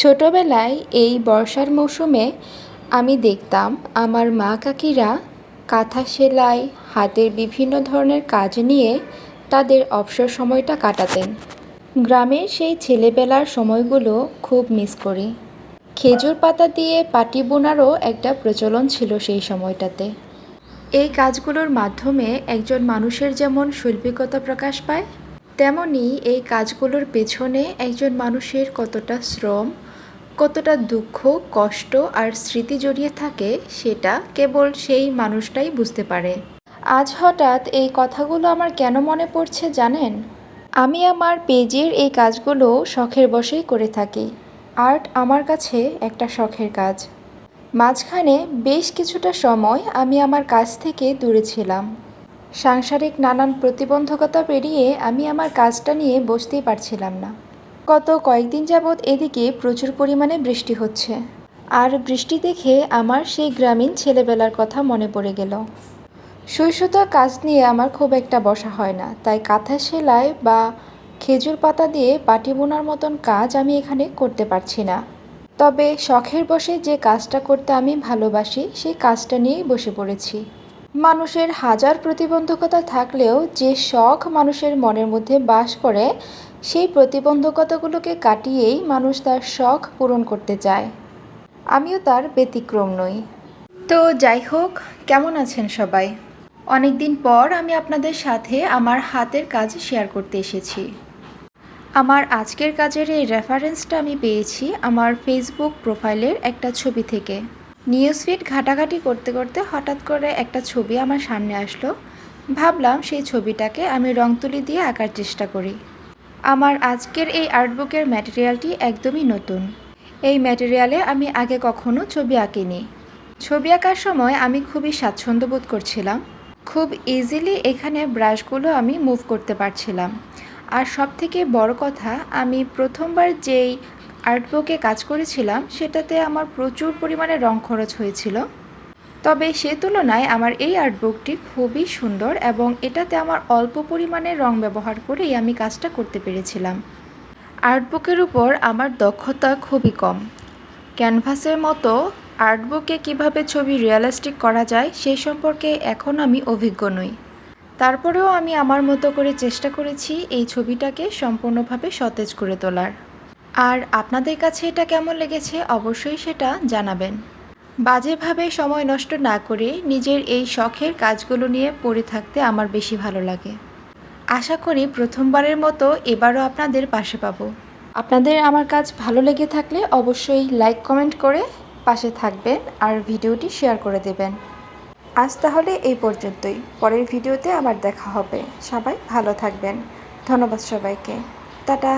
ছোটবেলায় এই বর্ষার মৌসুমে আমি দেখতাম আমার মা কাকিরা কাঁথা সেলাই, হাতের বিভিন্ন ধরনের কাজ নিয়ে তাদের অবসর সময়টা কাটাতেন। গ্রামের সেই ছেলেবেলার সময়গুলো খুব মিস করি। খেজুর পাতা দিয়ে পাটি বোনারও একটা প্রচলন ছিল সেই সময়টাতে। এই কাজগুলোর মাধ্যমে একজন মানুষের যেমন শৈল্পিকতা প্রকাশ পায়, তেমনি এই কাজগুলোর পেছনে একজন মানুষের কতটা শ্রম কতটা দুঃখ, কষ্ট আর স্মৃতি জড়িয়ে থাকে সেটা কেবল সেই মানুষটাই বুঝতে পারে। আজ হঠাৎ এই কথাগুলো আমার কেন মনে পড়ছে জানেন? আমি আমার পেজের এই কাজগুলো শখের বশেই করে থাকি। আর্ট আমার কাছে একটা শখের কাজ। মাঝখানে বেশ কিছুটা সময় আমি আমার কাজ থেকে দূরে ছিলাম। সাংসারিক নানান প্রতিবন্ধকতা পেরিয়ে আমি আমার কাজটা নিয়ে বসতেই পারছিলাম না। গত কয়েকদিন যাবৎ এদিকে প্রচুর পরিমাণে বৃষ্টি হচ্ছে। আর বৃষ্টি দেখে আমার সেই গ্রামীণ ছেলেবেলার কথা মনে পড়ে গেল। শৈশতার কাজ নিয়ে আমার খুব একটা বসা হয় না। তাই কাঁথা সেলাই বা খেজুর পাতা দিয়ে পাটি বোনার মতন কাজ আমি এখানে করতে পারছি না। তবে শখের বসে যে কাজটা করতে আমি ভালোবাসি, সেই কাজটা নিয়েই বসে পড়েছি। মানুষের হাজার প্রতিবন্ধকতা থাকলেও যে শখ মানুষের মনের মধ্যে বাস করে সেই প্রতিবন্ধকতাগুলোকে কাটিয়েই মানুষ তার শখ পূরণ করতে চায়। আমিও তার ব্যতিক্রম নই। তো যাই হোক, কেমন আছেন সবাই? অনেক দিন পর আমি আপনাদের সাথে আমার হাতের কাজ শেয়ার করতে এসেছি। আমার আজকের কাজের এই রেফারেন্সটা আমি পেয়েছি আমার ফেসবুক প্রোফাইলের একটা ছবি থেকে। নিউজফিড ঘাটাঘাটি করতে করতে হঠাৎ করে একটা ছবি আমার সামনে আসলো। ভাবলাম সেই ছবিটাকে আমি রং তুলি দিয়ে আঁকার চেষ্টা করি। আমার আজকের এই আর্টবুকের ম্যাটেরিয়ালটি একদমই নতুন। এই ম্যাটেরিয়ালে আমি আগে কখনো ছবি আঁকিনি। ছবি আঁকার সময় আমি খুবই স্বাচ্ছন্দ্য বোধ করছিলাম। খুব ইজিলি এখানে ব্রাশগুলো আমি মুভ করতে পারছিলাম। আর সব থেকে বড় কথা, আমি প্রথমবার যেই আর্টবুকে কাজ করেছিলাম, সেটাতে আমার প্রচুর পরিমাণে রং খরচ হয়েছিল। তবে সে তুলনায় আমার এই আর্টবুকটি খুবই সুন্দর এবং এটাতে আমার অল্প পরিমাণে রং ব্যবহার করেই আমি কাজটা করতে পেরেছিলাম। আর্টবুকের উপর আমার দক্ষতা খুবই কম। ক্যানভাসের মতো আর্টবুকে কীভাবে ছবি রিয়েলিস্টিক করা যায় সেই সম্পর্কে এখন আমি অভিজ্ঞ নই। তারপরেও আমি আমার মতো করে চেষ্টা করেছি এই ছবিটাকে সম্পূর্ণভাবে সতেজ করে তোলার। আর আপনাদের কাছে এটা কেমন লেগেছে অবশ্যই সেটা জানাবেন। বাজেভাবে সময় নষ্ট না করে নিজের এই শখের কাজগুলো নিয়ে পড়ে থাকতে আমার বেশি ভালো লাগে। আশা করি প্রথমবারের মতো এবারও আপনাদের পাশে পাবো। আপনাদের আমার কাজ ভালো লেগে থাকলে অবশ্যই লাইক কমেন্ট করে পাশে থাকবেন আর ভিডিওটি শেয়ার করে দেবেন। আজ তাহলে এই পর্যন্তই। পরের ভিডিওতে আবার দেখা হবে। সবাই ভালো থাকবেন। ধন্যবাদ সবাইকে। টাটা।